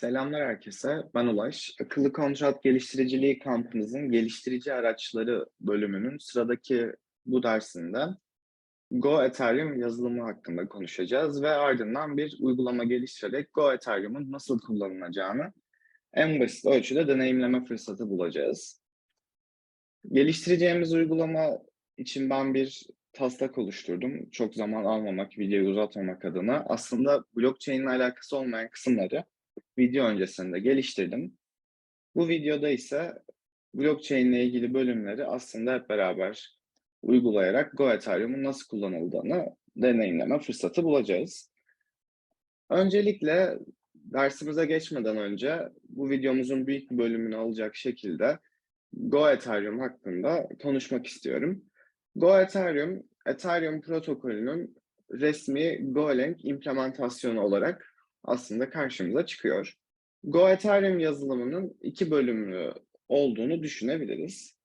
Selamlar herkese. Ben Ulaş. Akıllı kontrat geliştiriciliği kampımızın geliştirici araçları bölümünün sıradaki bu dersinde Go Ethereum yazılımı hakkında konuşacağız ve ardından bir uygulama geliştirerek Go Ethereum'un nasıl kullanılacağını en basit ölçüde deneyimleme fırsatı bulacağız. Geliştireceğimiz uygulama için ben bir taslak oluşturdum. Çok zaman almamak, videoyu uzatmamak adına. Aslında blockchain ile alakası olmayan kısımları video öncesinde geliştirdim. Bu videoda ise blockchain ile ilgili bölümleri aslında hep beraber uygulayarak Go Ethereum'un nasıl kullanıldığını deneyimleme fırsatı bulacağız. Öncelikle dersimize geçmeden önce bu videomuzun büyük bir bölümünü alacak şekilde Go Ethereum hakkında konuşmak istiyorum. Go Ethereum, Ethereum protokolünün resmi Golang implementasyonu olarak aslında karşımıza çıkıyor. Go Ethereum yazılımının iki bölümlü olduğunu düşünebiliriz.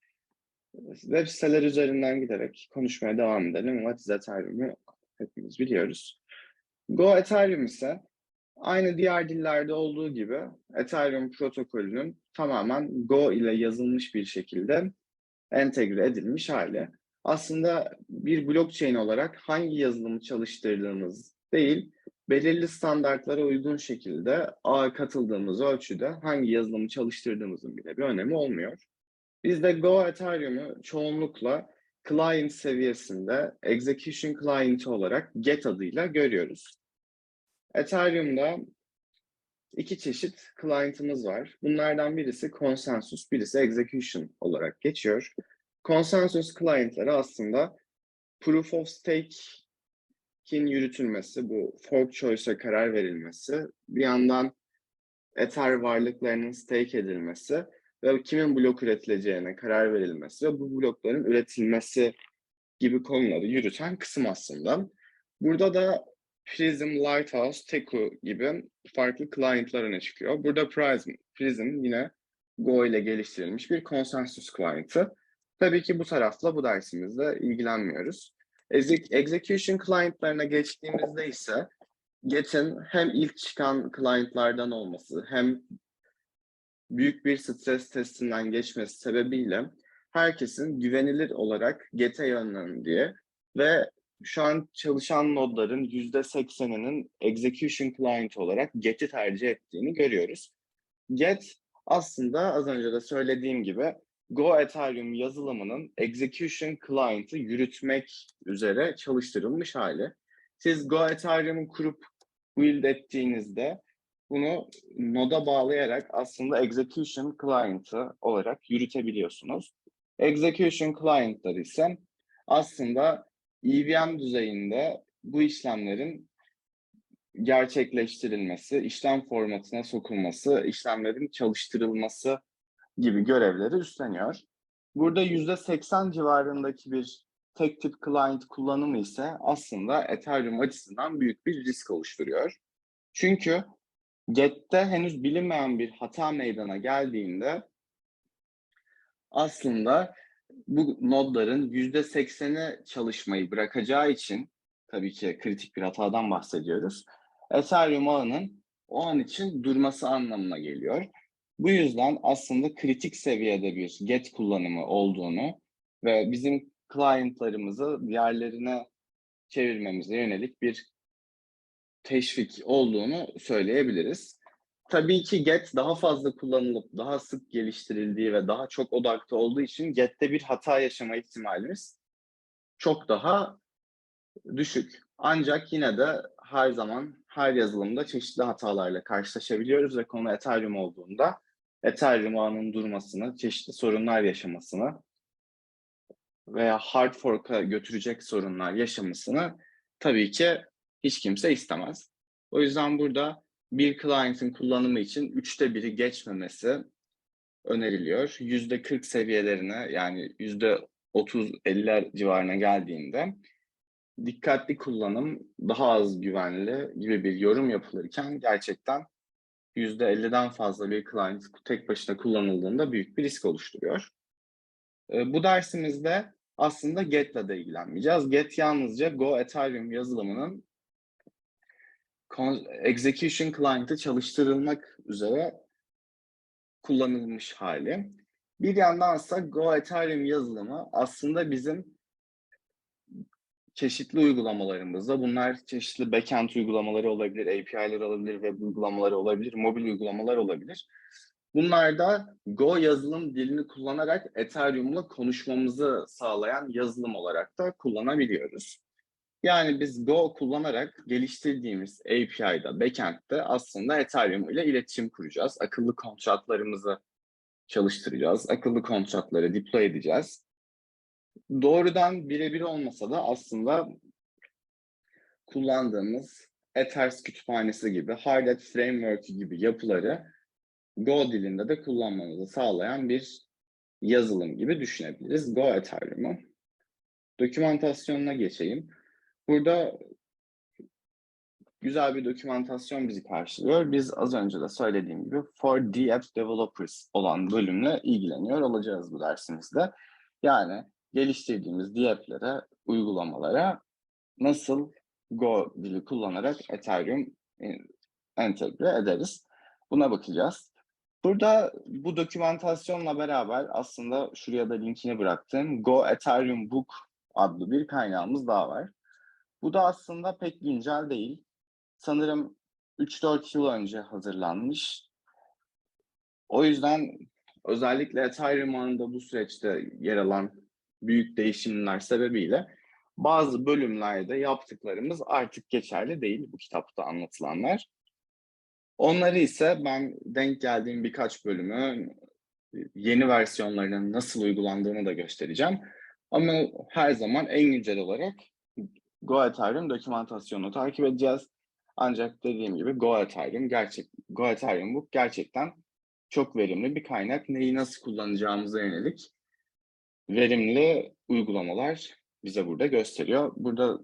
Web siteler üzerinden giderek konuşmaya devam edelim. What is Ethereum'u hepimiz biliyoruz. Go Ethereum ise aynı diğer dillerde olduğu gibi Ethereum protokolünün tamamen Go ile yazılmış bir şekilde entegre edilmiş hali. Aslında bir blockchain olarak hangi yazılımı çalıştırdığımız değil, belirli standartlara uygun şekilde ağa katıldığımız ölçüde hangi yazılımı çalıştırdığımızın bile bir önemi olmuyor. Biz de Go Ethereum'u çoğunlukla client seviyesinde execution client olarak Get adıyla görüyoruz. Ethereum'da iki çeşit client'ımız var. Bunlardan birisi consensus, birisi execution olarak geçiyor. Consensus client'ları aslında proof of stake'in yürütülmesi, bu fork choice'a karar verilmesi, bir yandan Ether varlıklarının stake edilmesi ve kimin blok üretileceğine karar verilmesi ve bu blokların üretilmesi gibi konuları yürüten kısım aslında. Burada da Prism, Lighthouse, Teku gibi farklı client'lar öne çıkıyor. Burada Prism, Prism yine Go ile geliştirilmiş bir consensus client'ı. Tabii ki bu tarafla bu dersimizde ilgilenmiyoruz. Execution client'larına geçtiğimizde ise Get'in hem ilk çıkan client'lardan olması hem büyük bir stres testinden geçmesi sebebiyle herkesin güvenilir olarak Get'e yönlendiği ve şu an çalışan nodların %80'inin execution client olarak Get'i tercih ettiğini görüyoruz. Get aslında az önce de söylediğim gibi Go Ethereum yazılımının execution client'ı yürütmek üzere çalıştırılmış hali. Siz Go Ethereum'u kurup build ettiğinizde bunu noda bağlayarak aslında execution client'ı olarak yürütebiliyorsunuz. Execution client'ları ise aslında EVM düzeyinde bu işlemlerin gerçekleştirilmesi, işlem formatına sokulması, işlemlerin çalıştırılması gibi görevleri üstleniyor. Burada %80 civarındaki bir tek tip client kullanımı ise aslında Ethereum açısından büyük bir risk oluşturuyor. Çünkü Get'te henüz bilinmeyen bir hata meydana geldiğinde aslında bu nodların %80'i çalışmayı bırakacağı için tabii ki kritik bir hatadan bahsediyoruz. Ethereum ağının o an için durması anlamına geliyor. Bu yüzden aslında kritik seviyede bir get kullanımı olduğunu ve bizim client'larımızı diğerlerine çevirmemize yönelik bir teşvik olduğunu söyleyebiliriz. Tabii ki Get daha fazla kullanılıp daha sık geliştirildiği ve daha çok odakta olduğu için Get'te bir hata yaşama ihtimalimiz çok daha düşük. Ancak yine de her zaman her yazılımda çeşitli hatalarla karşılaşabiliyoruz ve konu Ethereum olduğunda Ethereum ağının durmasını, çeşitli sorunlar yaşamasını veya hard fork'a götürecek sorunlar yaşamasını tabii ki hiç kimse istemez. O yüzden burada bir client'in kullanımı için üçte biri geçmemesi öneriliyor. Yüzde 40 seviyelerine yani yüzde 30-50'ler civarına geldiğinde dikkatli kullanım daha az güvenli gibi bir yorum yapılırken gerçekten %50'den fazla bir client tek başına kullanıldığında büyük bir risk oluşturuyor. Bu dersimizde aslında Get'le de ilgilenmeyeceğiz. Get yalnızca Go Ethereum yazılımının execution client'ı çalıştırılmak üzere kullanılmış hali. Bir yandansa Go Ethereum yazılımı aslında bizim çeşitli uygulamalarımızda bunlar çeşitli backend uygulamaları olabilir, API'ler olabilir, web uygulamaları olabilir, mobil uygulamalar olabilir. Bunlarda Go yazılım dilini kullanarak Ethereum'la konuşmamızı sağlayan yazılım olarak da kullanabiliyoruz. Yani biz Go kullanarak geliştirdiğimiz API'da, backend'de aslında Ethereum ile iletişim kuracağız. Akıllı kontratlarımızı çalıştıracağız. Akıllı kontratları deploy edeceğiz. Doğrudan birebir olmasa da aslında kullandığımız Ethers kütüphanesi gibi, Hardhat Framework gibi yapıları Go dilinde de kullanmamızı sağlayan bir yazılım gibi düşünebiliriz. Go Ethereum'u. Dokümantasyonuna geçeyim. Burada güzel bir dokümantasyon bizi karşılıyor. Biz az önce de söylediğim gibi For the App Developers olan bölümle ilgileniyor olacağız bu dersimizde. Yani geliştirdiğimiz DApp'lere, uygulamalara nasıl Go dili kullanarak Ethereum e, entegre ederiz. Buna bakacağız. Burada bu dokümantasyonla beraber aslında şuraya da linkini bıraktım. Go Ethereum Book adlı bir kaynağımız daha var. Bu da aslında pek güncel değil. Sanırım 3-4 yıl önce hazırlanmış. O yüzden özellikle Ethereum ağında bu süreçte yer alan büyük değişimler sebebiyle bazı bölümlerde yaptıklarımız artık geçerli değil bu kitapta anlatılanlar. Onları ise ben denk geldiğim birkaç bölümü yeni versiyonlarının nasıl uygulandığını da göstereceğim. Ama her zaman en güncel olarak Go Ethereum dokümantasyonunu takip edeceğiz. Ancak dediğim gibi Go Ethereum gerçek Go Ethereum bu gerçekten çok verimli bir kaynak. Neyi nasıl kullanacağımıza yönelik verimli uygulamalar bize burada gösteriyor. Burada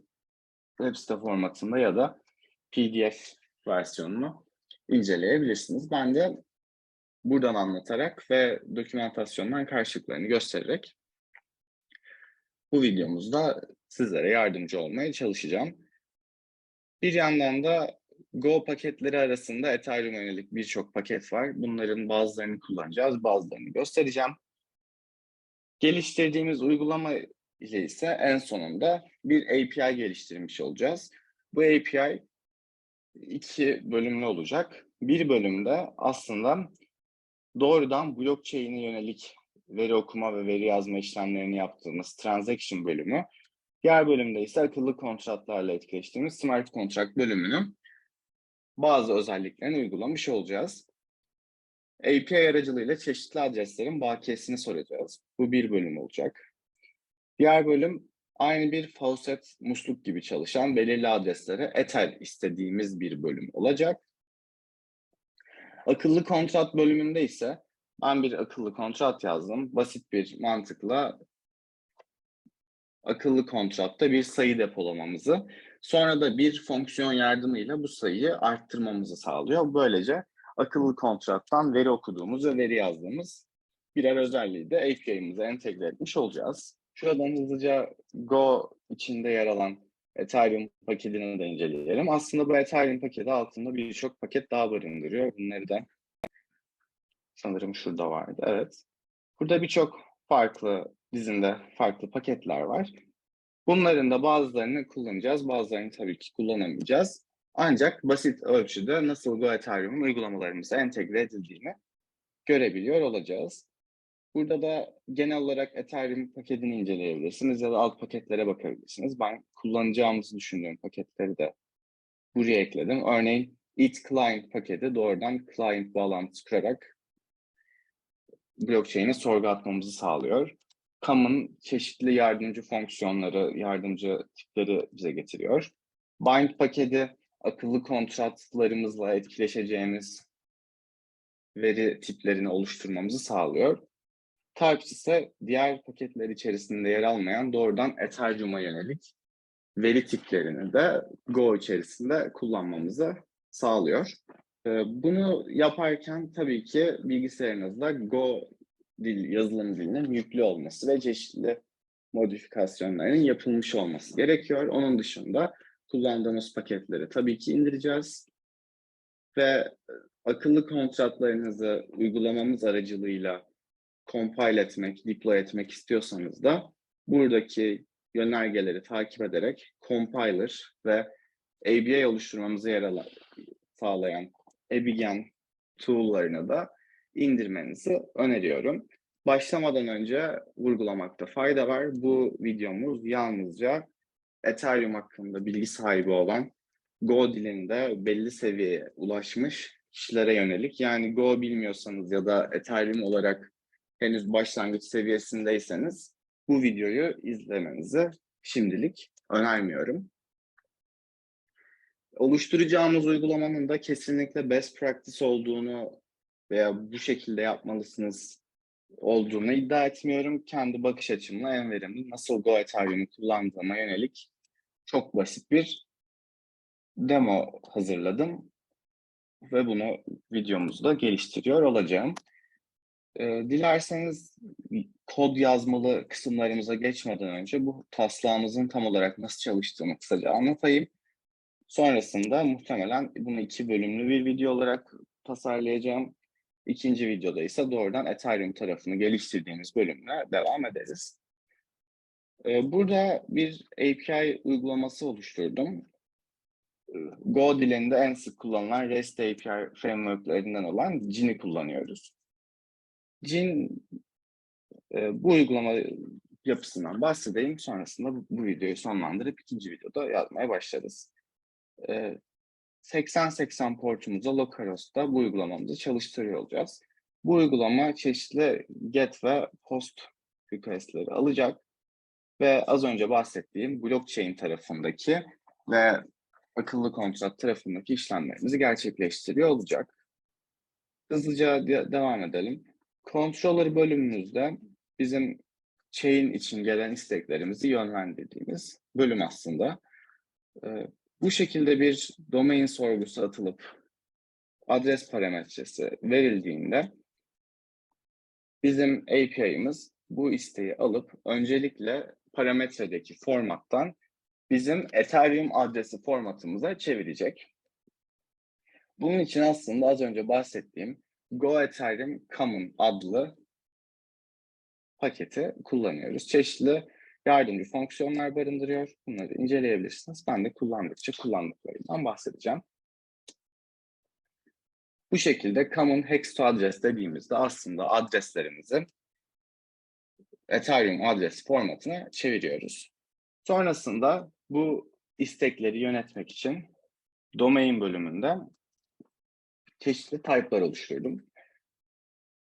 web site formatında ya da PDF versiyonunu inceleyebilirsiniz. Ben de buradan anlatarak ve dokümantasyondan karşılıklarını göstererek bu videomuzda sizlere yardımcı olmaya çalışacağım. Bir yandan da Go paketleri arasında Ethereum'a yönelik birçok paket var. Bunların bazılarını kullanacağız, bazılarını göstereceğim. Geliştirdiğimiz uygulama ile ise en sonunda bir API geliştirmiş olacağız. Bu API iki bölümlü olacak. Bir bölümde aslında doğrudan blockchain'e yönelik veri okuma ve veri yazma işlemlerini yaptığımız transaction bölümü. Diğer bölümde ise akıllı kontratlarla etkileştiğimiz smart contract bölümünün bazı özelliklerini uygulamış olacağız. API aracılığıyla çeşitli adreslerin bakiyesini soracağız. Bu bir bölüm olacak. Diğer bölüm aynı bir faucet musluk gibi çalışan belirli adreslere Ether istediğimiz bir bölüm olacak. Akıllı kontrat bölümünde ise ben bir akıllı kontrat yazdım. Basit bir mantıkla akıllı kontratta bir sayı depolamamızı, sonra da bir fonksiyon yardımıyla bu sayıyı arttırmamızı sağlıyor. Böylece akıllı kontrattan veri okuduğumuz ve veri yazdığımız birer özelliği de API'mize entegre etmiş olacağız. Şuradan hızlıca Go içinde yer alan Ethereum paketini de inceleyelim. Aslında bu Ethereum paketi altında birçok paket daha barındırıyor. Bunları da sanırım şurada vardı. Evet. Burada birçok farklı dizinde farklı paketler var. Bunların da bazılarını kullanacağız, bazılarını tabii ki kullanamayacağız. Ancak basit ölçüde nasıl Go Ethereum'un uygulamalarımıza entegre edildiğini görebiliyor olacağız. Burada da genel olarak Ethereum paketini inceleyebilirsiniz ya da alt paketlere bakabilirsiniz. Ben kullanacağımızı düşündüğüm paketleri de buraya ekledim. Örneğin It Client paketi doğrudan client bağlantısı kurarak blockchain'e sorgu atmamızı sağlıyor. Common çeşitli yardımcı fonksiyonları, yardımcı tipleri bize getiriyor. Bind paketi akıllı kontratlarımızla etkileşeceğimiz veri tiplerini oluşturmamızı sağlıyor. Types ise diğer paketler içerisinde yer almayan doğrudan Ethereum'a yönelik veri tiplerini de Go içerisinde kullanmamızı sağlıyor. Ee, Bunu yaparken tabii ki bilgisayarınızda Go dil, yazılım dilinin yüklü olması ve çeşitli modifikasyonların yapılmış olması gerekiyor. Onun dışında kullandığımız paketleri tabii ki indireceğiz. Ve e, akıllı kontratlarınızı uygulamamız aracılığıyla compile etmek, deploy etmek istiyorsanız da buradaki yönergeleri takip ederek compiler ve ABI oluşturmamızı yer sağlayan Ebigen tool'larını da indirmenizi öneriyorum. Başlamadan önce vurgulamakta fayda var. Bu videomuz yalnızca Ethereum hakkında bilgi sahibi olan Go dilinde belli seviyeye ulaşmış kişilere yönelik. Yani Go bilmiyorsanız ya da Ethereum olarak henüz başlangıç seviyesindeyseniz bu videoyu izlemenizi şimdilik önermiyorum. Oluşturacağımız uygulamanın da kesinlikle best practice olduğunu veya bu şekilde yapmalısınız olduğunu iddia etmiyorum. Kendi bakış açımla en verimli nasıl Go Ethereum'u kullandığıma yönelik çok basit bir demo hazırladım ve bunu videomuzda geliştiriyor olacağım. Ee, dilerseniz kod yazmalı kısımlarımıza geçmeden önce bu taslağımızın tam olarak nasıl çalıştığını kısaca anlatayım. Sonrasında muhtemelen bunu iki bölümlü bir video olarak tasarlayacağım. İkinci videoda ise doğrudan Ethereum tarafını geliştirdiğimiz bölümle devam ederiz. Ee, burada bir API uygulaması oluşturdum. Ee, Go dilinde en sık kullanılan REST API frameworklerinden olan Jin'i kullanıyoruz. Jin e, bu uygulama yapısından bahsedeyim. Sonrasında bu, videoyu sonlandırıp ikinci videoda yazmaya başlarız. 80-80 portumuza localhost'ta bu uygulamamızı çalıştırıyor olacağız. Bu uygulama çeşitli get ve post request'leri alacak ve az önce bahsettiğim blockchain tarafındaki ve akıllı kontrat tarafındaki işlemlerimizi gerçekleştiriyor olacak. Hızlıca de devam edelim. Controller bölümümüzde bizim chain için gelen isteklerimizi yönlendirdiğimiz bölüm aslında. Bu şekilde bir domain sorgusu atılıp adres parametresi verildiğinde bizim API'miz bu isteği alıp öncelikle parametredeki formattan bizim Ethereum adresi formatımıza çevirecek. Bunun için aslında az önce bahsettiğim Go Ethereum Common adlı paketi kullanıyoruz. Çeşitli yardımcı fonksiyonlar barındırıyor. Bunları inceleyebilirsiniz. Ben de kullandıkça kullandıklarından bahsedeceğim. Bu şekilde common hex to address dediğimizde aslında adreslerimizi Ethereum adres formatına çeviriyoruz. Sonrasında bu istekleri yönetmek için domain bölümünde çeşitli type'lar oluşturdum.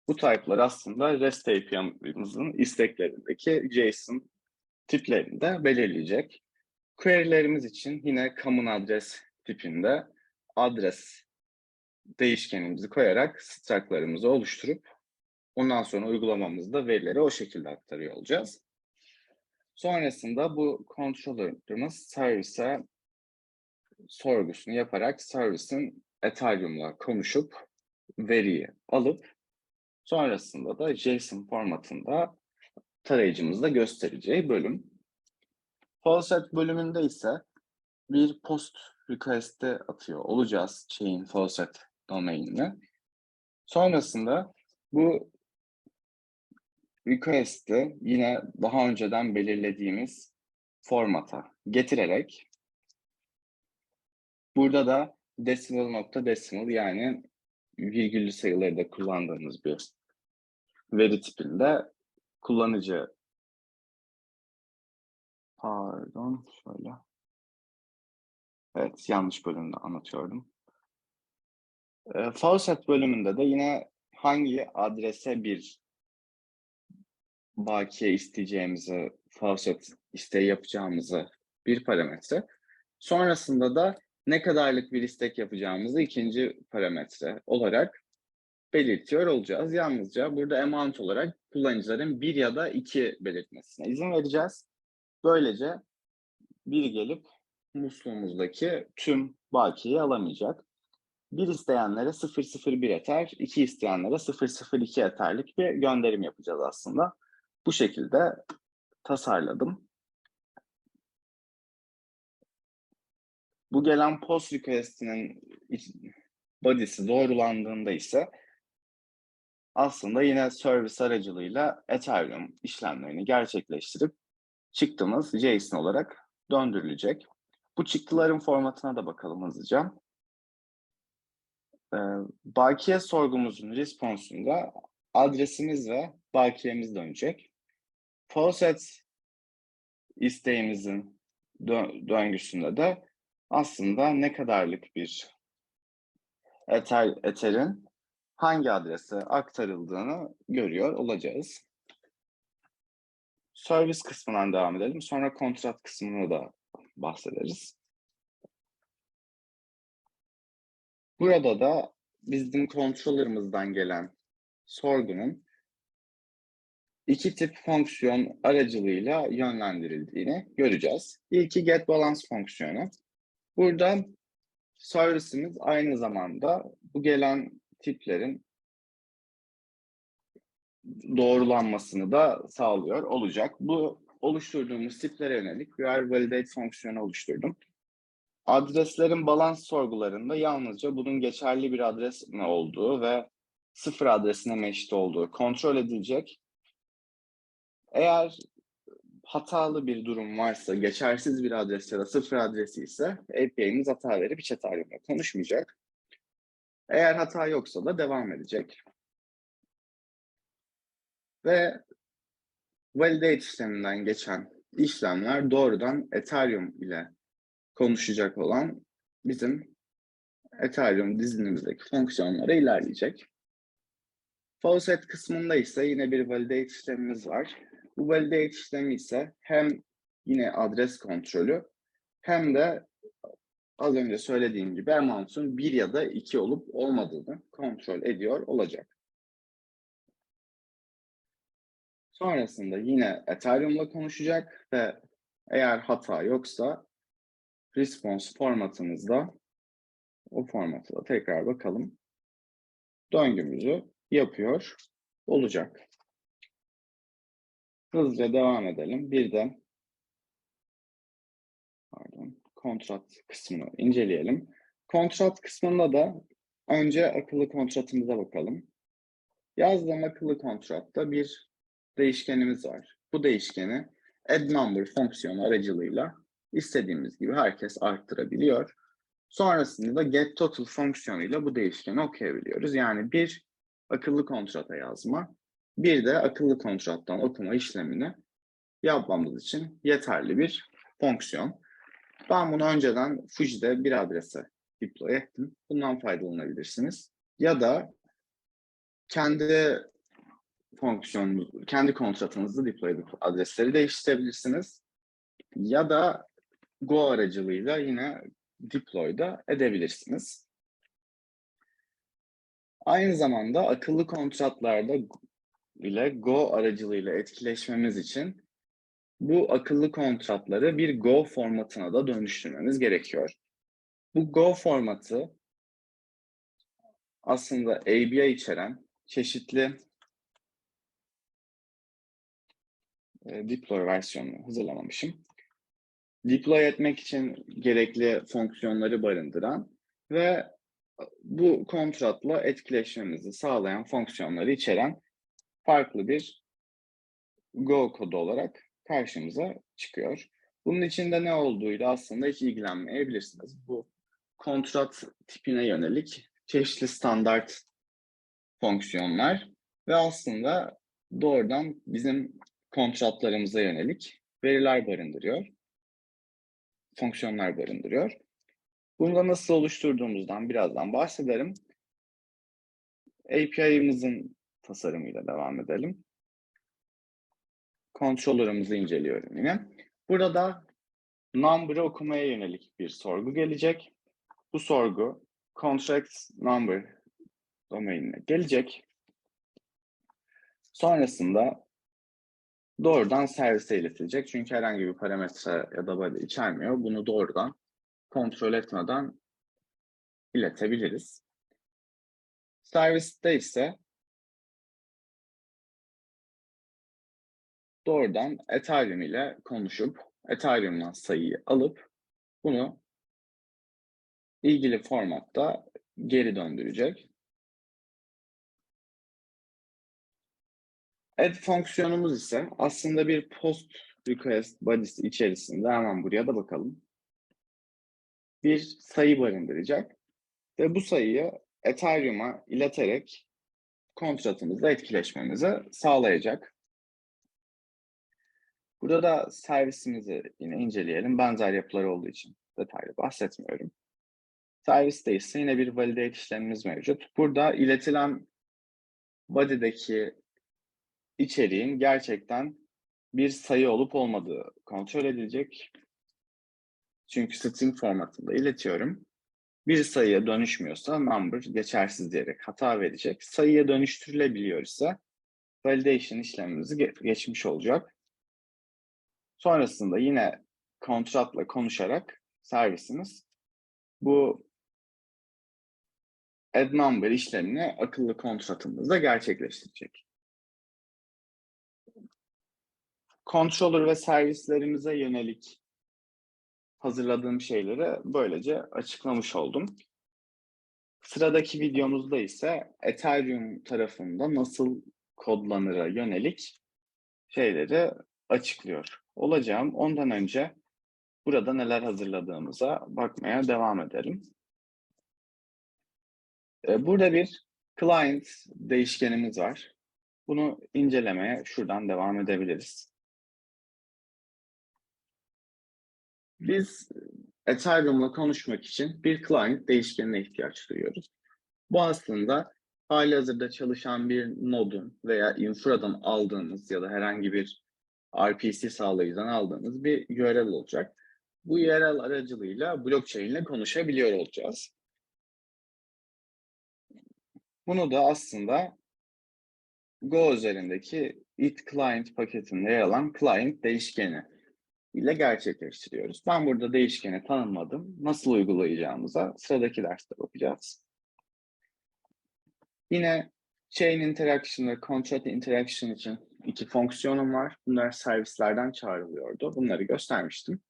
Bu type'lar aslında REST API'mizin isteklerindeki JSON tiplerini de belirleyecek. Query'lerimiz için yine common adres tipinde adres değişkenimizi koyarak struct'larımızı oluşturup ondan sonra uygulamamızda verileri o şekilde aktarıyor olacağız. Sonrasında bu controller'ımız service sorgusunu yaparak service'in Ethereum'la konuşup veriyi alıp sonrasında da JSON formatında tarayıcımızda göstereceği bölüm. Faucet bölümünde ise bir post request'e atıyor olacağız chain faucet domainine. Sonrasında bu request'i yine daha önceden belirlediğimiz formata getirerek burada da decimal nokta decimal yani virgüllü sayıları da kullandığımız bir veri tipinde kullanıcı pardon şöyle evet yanlış bölümde anlatıyordum. E, Faucet bölümünde de yine hangi adrese bir bakiye isteyeceğimizi, faucet isteği yapacağımızı bir parametre. Sonrasında da ne kadarlık bir istek yapacağımızı ikinci parametre olarak belirtiyor olacağız. Yalnızca burada amount olarak kullanıcıların bir ya da iki belirtmesine izin vereceğiz. Böylece bir gelip musluğumuzdaki tüm bakiyeyi alamayacak. Bir isteyenlere 001 eter, iki isteyenlere 002 eterlik bir gönderim yapacağız aslında. Bu şekilde tasarladım. Bu gelen post request'inin body'si doğrulandığında ise aslında yine servis aracılığıyla Ethereum işlemlerini gerçekleştirip çıktımız JSON olarak döndürülecek. Bu çıktıların formatına da bakalım hızlıca. Ee, bakiye sorgumuzun responsunda adresimiz ve bakiyemiz dönecek. Faucet isteğimizin dö- döngüsünde de aslında ne kadarlık bir Ether, Ether'in hangi adrese aktarıldığını görüyor olacağız. Servis kısmından devam edelim. Sonra kontrat kısmını da bahsederiz. Burada da bizim controller'ımızdan gelen sorgunun iki tip fonksiyon aracılığıyla yönlendirildiğini göreceğiz. İlki get balance fonksiyonu. Burada servisimiz aynı zamanda bu gelen tiplerin doğrulanmasını da sağlıyor olacak. Bu oluşturduğumuz tiplere yönelik bir validate fonksiyonu oluşturdum. Adreslerin balans sorgularında yalnızca bunun geçerli bir adres mi olduğu ve sıfır adresine mi eşit olduğu kontrol edilecek. Eğer hatalı bir durum varsa, geçersiz bir adres ya da sıfır adresi ise API'miz hata verip hiç Ethereum'la konuşmayacak. Eğer hata yoksa da devam edecek. Ve validate işleminden geçen işlemler doğrudan Ethereum ile konuşacak olan bizim Ethereum dizinimizdeki fonksiyonlara ilerleyecek. Faucet kısmında ise yine bir validate işlemimiz var. Bu validate işlemi ise hem yine adres kontrolü hem de az önce söylediğim gibi amount'un bir ya da iki olup olmadığını kontrol ediyor olacak. Sonrasında yine Ethereum'la konuşacak ve eğer hata yoksa response formatımızda o formatı da tekrar bakalım. Döngümüzü yapıyor olacak. Hızlıca devam edelim. Bir de pardon, kontrat kısmını inceleyelim. Kontrat kısmında da önce akıllı kontratımıza bakalım. Yazdığım akıllı kontratta bir değişkenimiz var. Bu değişkeni add number fonksiyonu aracılığıyla istediğimiz gibi herkes arttırabiliyor. Sonrasında da get total fonksiyonuyla bu değişkeni okuyabiliyoruz. Yani bir akıllı kontrata yazma, bir de akıllı kontrattan okuma işlemini yapmamız için yeterli bir fonksiyon. Ben bunu önceden Fuji'de bir adrese deploy ettim. Bundan faydalanabilirsiniz. Ya da kendi fonksiyonunuz, kendi kontratınızı deploy edip adresleri değiştirebilirsiniz. Ya da Go aracılığıyla yine deploy da edebilirsiniz. Aynı zamanda akıllı kontratlarda ile Go aracılığıyla etkileşmemiz için bu akıllı kontratları bir Go formatına da dönüştürmemiz gerekiyor. Bu Go formatı aslında ABI içeren çeşitli e, deploy versiyonunu hazırlamamışım. Deploy etmek için gerekli fonksiyonları barındıran ve bu kontratla etkileşmemizi sağlayan fonksiyonları içeren farklı bir Go kodu olarak karşımıza çıkıyor. Bunun içinde ne olduğuyla aslında hiç ilgilenmeyebilirsiniz. Bu kontrat tipine yönelik çeşitli standart fonksiyonlar ve aslında doğrudan bizim kontratlarımıza yönelik veriler barındırıyor. Fonksiyonlar barındırıyor. Bunu da nasıl oluşturduğumuzdan birazdan bahsederim. API'ımızın tasarımıyla devam edelim. Controller'ımızı inceliyorum yine. Burada number'ı okumaya yönelik bir sorgu gelecek. Bu sorgu contract number domainine gelecek. Sonrasında doğrudan servise iletilecek. Çünkü herhangi bir parametre ya da body içermiyor. Bunu doğrudan kontrol etmeden iletebiliriz. Serviste ise doğrudan Ethereum ile konuşup Ethereum'dan sayıyı alıp bunu ilgili formatta geri döndürecek. Add fonksiyonumuz ise aslında bir post request body'si içerisinde hemen buraya da bakalım. Bir sayı barındıracak ve bu sayıyı Ethereum'a ileterek kontratımızla etkileşmemizi sağlayacak. Burada da servisimizi yine inceleyelim. Benzer yapılar olduğu için detaylı bahsetmiyorum. Serviste ise yine bir validate işlemimiz mevcut. Burada iletilen body'deki içeriğin gerçekten bir sayı olup olmadığı kontrol edilecek. Çünkü string formatında iletiyorum. Bir sayıya dönüşmüyorsa number geçersiz diyerek hata verecek. Sayıya dönüştürülebiliyor ise validation işlemimizi ge- geçmiş olacak. Sonrasında yine kontratla konuşarak servisimiz bu add number işlemini akıllı kontratımızda gerçekleştirecek. Controller ve servislerimize yönelik hazırladığım şeyleri böylece açıklamış oldum. Sıradaki videomuzda ise Ethereum tarafında nasıl kodlanıra yönelik şeyleri açıklıyor olacağım. Ondan önce burada neler hazırladığımıza bakmaya devam edelim. Ee, Burada bir client değişkenimiz var. Bunu incelemeye şuradan devam edebiliriz. Biz Ethereum'la konuşmak için bir client değişkenine ihtiyaç duyuyoruz. Bu aslında halihazırda çalışan bir nodun veya infradan aldığınız ya da herhangi bir RPC sağlayıcıdan aldığınız bir URL olacak. Bu URL aracılığıyla blockchain ile konuşabiliyor olacağız. Bunu da aslında Go üzerindeki it client paketinde yer alan client değişkeni ile gerçekleştiriyoruz. Ben burada değişkeni tanımladım. Nasıl uygulayacağımıza sıradaki derste bakacağız. Yine chain interaction ve contract interaction için iki fonksiyonum var. Bunlar servislerden çağrılıyordu. Bunları göstermiştim.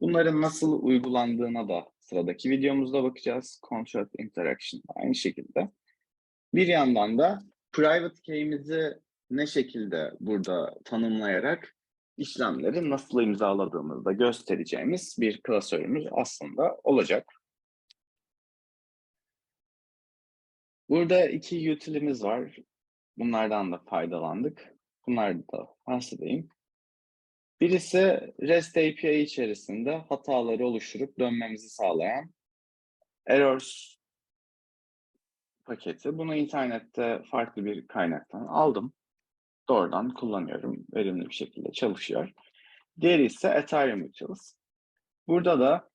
Bunların nasıl uygulandığına da sıradaki videomuzda bakacağız. Contract interaction aynı şekilde. Bir yandan da private key'imizi ne şekilde burada tanımlayarak işlemleri nasıl imzaladığımızda göstereceğimiz bir klasörümüz aslında olacak. Burada iki utilimiz var. Bunlardan da faydalandık. Bunlardan da bahsedeyim. Birisi REST API içerisinde hataları oluşturup dönmemizi sağlayan errors paketi. Bunu internette farklı bir kaynaktan aldım. Doğrudan kullanıyorum. Verimli bir şekilde çalışıyor. Diğeri ise Ethereum Utils. Burada da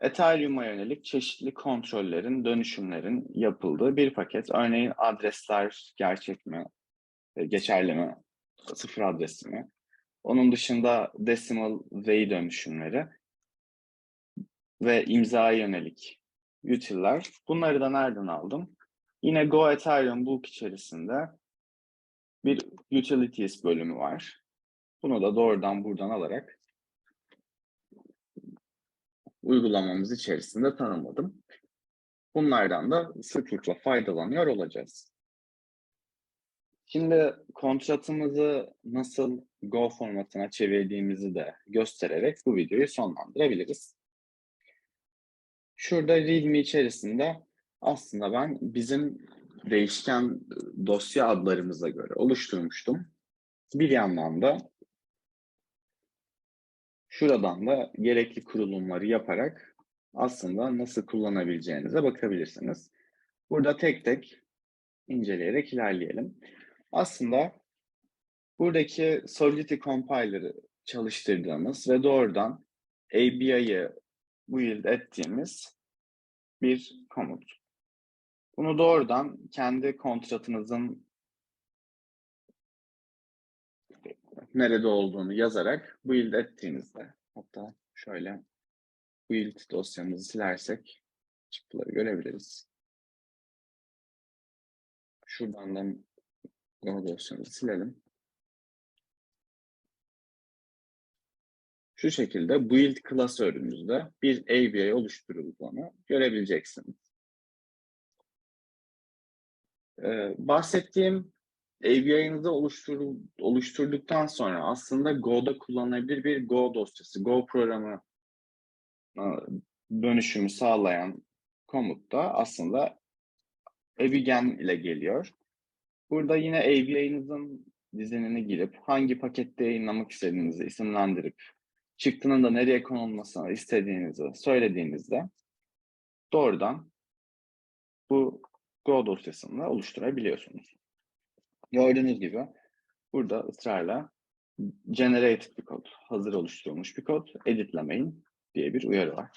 Ethereum'a yönelik çeşitli kontrollerin, dönüşümlerin yapıldığı bir paket. Örneğin adresler gerçek mi, e, geçerli mi, sıfır adresi mi? Onun dışında decimal way dönüşümleri ve imzaya yönelik utiller. Bunları da nereden aldım? Yine Go Ethereum Book içerisinde bir utilities bölümü var. Bunu da doğrudan buradan alarak uygulamamız içerisinde tanımladım. Bunlardan da sıklıkla faydalanıyor olacağız. Şimdi kontratımızı nasıl Go formatına çevirdiğimizi de göstererek bu videoyu sonlandırabiliriz. Şurada README içerisinde aslında ben bizim değişken dosya adlarımıza göre oluşturmuştum. Bir yandan da şuradan da gerekli kurulumları yaparak aslında nasıl kullanabileceğinize bakabilirsiniz. Burada tek tek inceleyerek ilerleyelim. Aslında buradaki Solidity Compiler'ı çalıştırdığımız ve doğrudan ABI'yı build ettiğimiz bir komut. Bunu doğrudan kendi kontratınızın nerede olduğunu yazarak build ettiğinizde hatta şöyle build dosyamızı silersek çıktıları görebiliriz. Şuradan da Go dosyamızı silelim. şu şekilde build klasörümüzde bir ABI oluşturulduğunu görebileceksiniz. Ee, bahsettiğim oluşturul, oluşturduktan sonra aslında Go'da kullanılabilir bir Go dosyası, Go programı e, dönüşümü sağlayan komut da aslında Abigen ile geliyor. Burada yine ABI'nizin dizinini girip hangi pakette yayınlamak istediğinizi isimlendirip çıktının da nereye konulmasını istediğinizi söylediğinizde doğrudan bu Go dosyasını oluşturabiliyorsunuz. Gördüğünüz gibi burada ısrarla generated bir kod, hazır oluşturulmuş bir kod, editlemeyin diye bir uyarı var.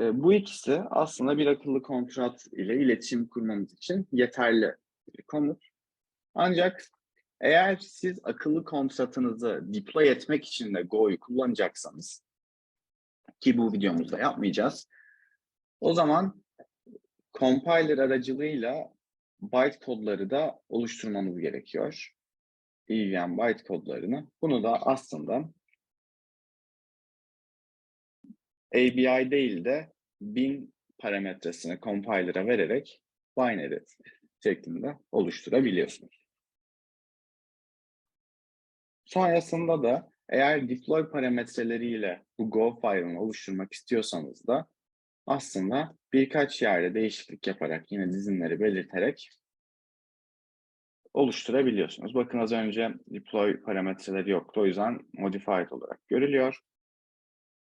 E, Bu ikisi aslında bir akıllı kontrat ile iletişim kurmamız için yeterli bir komut. Ancak eğer siz akıllı kontratınızı deploy etmek için de Go'yu kullanacaksanız ki bu videomuzda yapmayacağız. O zaman compiler aracılığıyla bytecode'ları da oluşturmamız gerekiyor. EVM bytecode'larını. Bunu da aslında ABI değil de bin parametresini compiler'a vererek binary şeklinde oluşturabiliyorsunuz. Sonrasında da eğer deploy parametreleriyle bu Go file'ını oluşturmak istiyorsanız da aslında birkaç yerde değişiklik yaparak yine dizinleri belirterek oluşturabiliyorsunuz. Bakın az önce deploy parametreleri yoktu. O yüzden modified olarak görülüyor.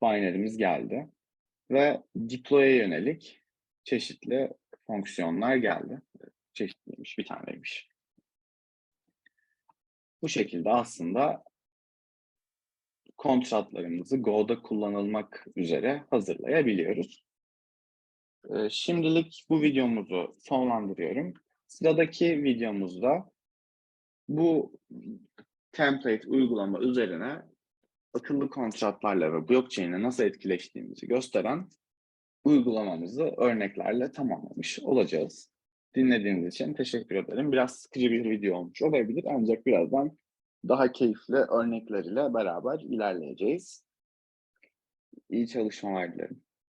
Binary'miz geldi. Ve deploy'a yönelik çeşitli fonksiyonlar geldi. Çeşitliymiş, bir taneymiş. Bu şekilde aslında kontratlarımızı Go'da kullanılmak üzere hazırlayabiliyoruz. Ee, Şimdilik bu videomuzu sonlandırıyorum. Sıradaki videomuzda bu template uygulama üzerine akıllı kontratlarla ve blockchain'e nasıl etkileştiğimizi gösteren uygulamamızı örneklerle tamamlamış olacağız. Dinlediğiniz için teşekkür ederim. Biraz sıkıcı bir video olmuş olabilir ancak birazdan daha keyifli örnekler ile beraber ilerleyeceğiz. İyi çalışmalar dilerim.